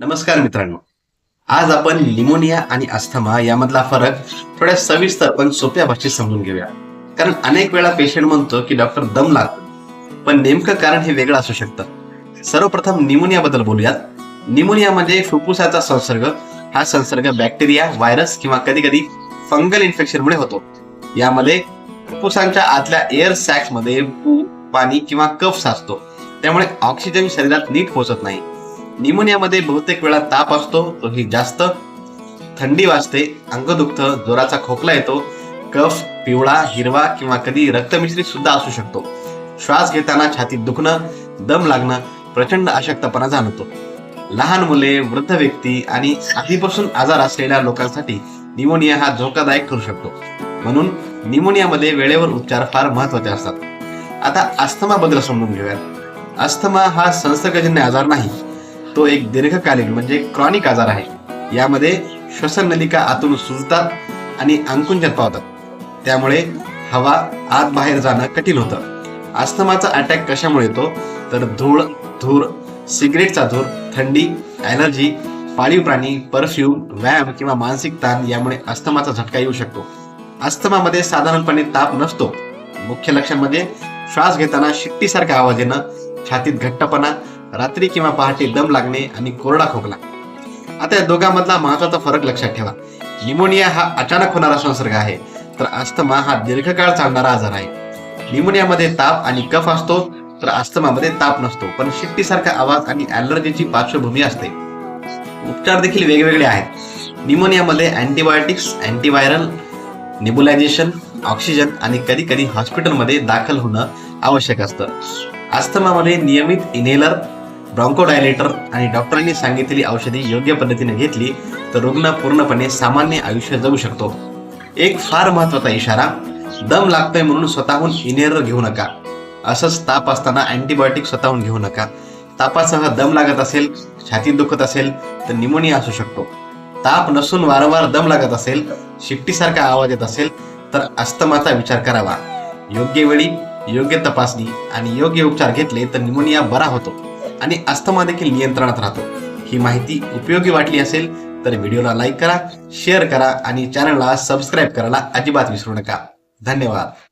नमस्कार मित्रांनो. आज आपण निमोनिया आणि अस्थमा यामधला फरक थोड्या सविस्तर पण सोप्या भाषेत समजून घेऊया. कारण अनेक वेळा पेशंट म्हणतो की डॉक्टर दम लागतो. पण नेमकं कारण हे वेगळं असू शकतं. सर्वप्रथम निमोनिया बद्दल बोलूयात. निमोनिया म्हणजे फुफ्फुसाचा संसर्ग. हा संसर्ग बॅक्टेरिया व्हायरस किंवा कधी कधी फंगल इन्फेक्शनमुळे होतो. यामध्ये फुफ्फुसांच्या आतल्या एअर सॅक्समध्ये पू पाणी किंवा कफ साचतो. त्यामुळे ऑक्सिजन शरीरात नीट पोहोचत नाही. निमोनियामध्ये बहुतेक वेळा ताप असतो तोही जास्त. थंडी वाजते अंग दुखतं जोराचा खोकला येतो कफ पिवळा हिरवा किंवा कधी रक्तमिश्रित सुद्धा असू शकतो. श्वास घेताना छातीत दुखणं दम लागणं प्रचंड अशक्तपणा जाणवतो. लहान मुले वृद्ध व्यक्ती आणि आधीपासून आजार असलेल्या लोकांसाठी निमोनिया हा धोकादायक ठरू शकतो. म्हणून निमोनियामध्ये वेळेवर उपचार फार महत्त्वाचे असतात. आता अस्थमाबद्दल समजून घेऊयात. अस्थमा हा संसर्गजन्य आजार नाही तो एक दीर्घकालीन म्हणजे क्रॉनिक आजार आहे. यामध्ये श्वसन नलिका आतून सुजतात आणि अंकुंजन पावतात. त्यामुळे हवा आत बाहेर जाणं कठीण होतं. अस्थमाचा अटॅक कशामुळे येतो? तर धूळ धूर सिगरेटचा धूर थंडी ॲलर्जी पाळीव प्राणी परफ्यूम व्यायाम किंवा मानसिक ताण यामुळे अस्थमाचा झटका येऊ शकतो. अस्थमामध्ये साधारणपणे ताप नसतो. मुख्य लक्षणांमध्ये म्हणजे श्वास घेताना शिट्टीसारखा आवाज येणं छातीत घट्टपणा रात्री किंवा पहाटे दम लागणे आणि कोरडा खोकला. आता या दोघांमधला महत्त्वाचा फरक लक्षात ठेवा. निमोनिया हा अचानक होणारा संसर्ग आहे. तर अस्थमा हा दीर्घकाळ चालणारा आजार आहे. निमोनियामध्ये ताप आणि कफ असतो तर अस्थमामध्ये ताप नसतो पण शिट्टीसारखा आवाज आणि ॲलर्जीची पार्श्वभूमी असते. उपचार देखील वेगवेगळे आहेत. निमोनियामध्ये अँटीबायोटिक्स अँटीव्हायरल निबुलायझेशन ऑक्सिजन आणि कधी कधी हॉस्पिटलमध्ये दाखल होणं आवश्यक असतं. अस्थमामध्ये नियमित इनहेलर ब्रॉन्कोडायलेटर आणि डॉक्टरांनी सांगितलेली औषधे योग्य पद्धतीने घेतली तर रुग्ण पूर्णपणे सामान्य आयुष्य जगू शकतो. एक फार महत्त्वाचा इशारा दम लागतोय म्हणून स्वतःहून इनेर घेऊ नका. असंच ताप असताना अँटीबायोटिक स्वतःहून घेऊ नका. तापासह दम लागत असेल छाती दुखत असेल तर निमोनिया असू शकतो. ताप नसून वारंवार दम लागत असेल शिट्टीसारखा आवाज येत असेल तर अस्तमाचा विचार करावा. योग्य वेळी योग्य तपासणी आणि योग्य उपचार घेतले तर निमोनिया बरा होतो. आणि अस्थमा देखील नियंत्रणात राहतो. ही माहिती उपयोगी वाटली असेल तर व्हिडिओला लाईक करा शेअर करा आणि चॅनलला सबस्क्राईब करायला अजिबात विसरू नका. धन्यवाद.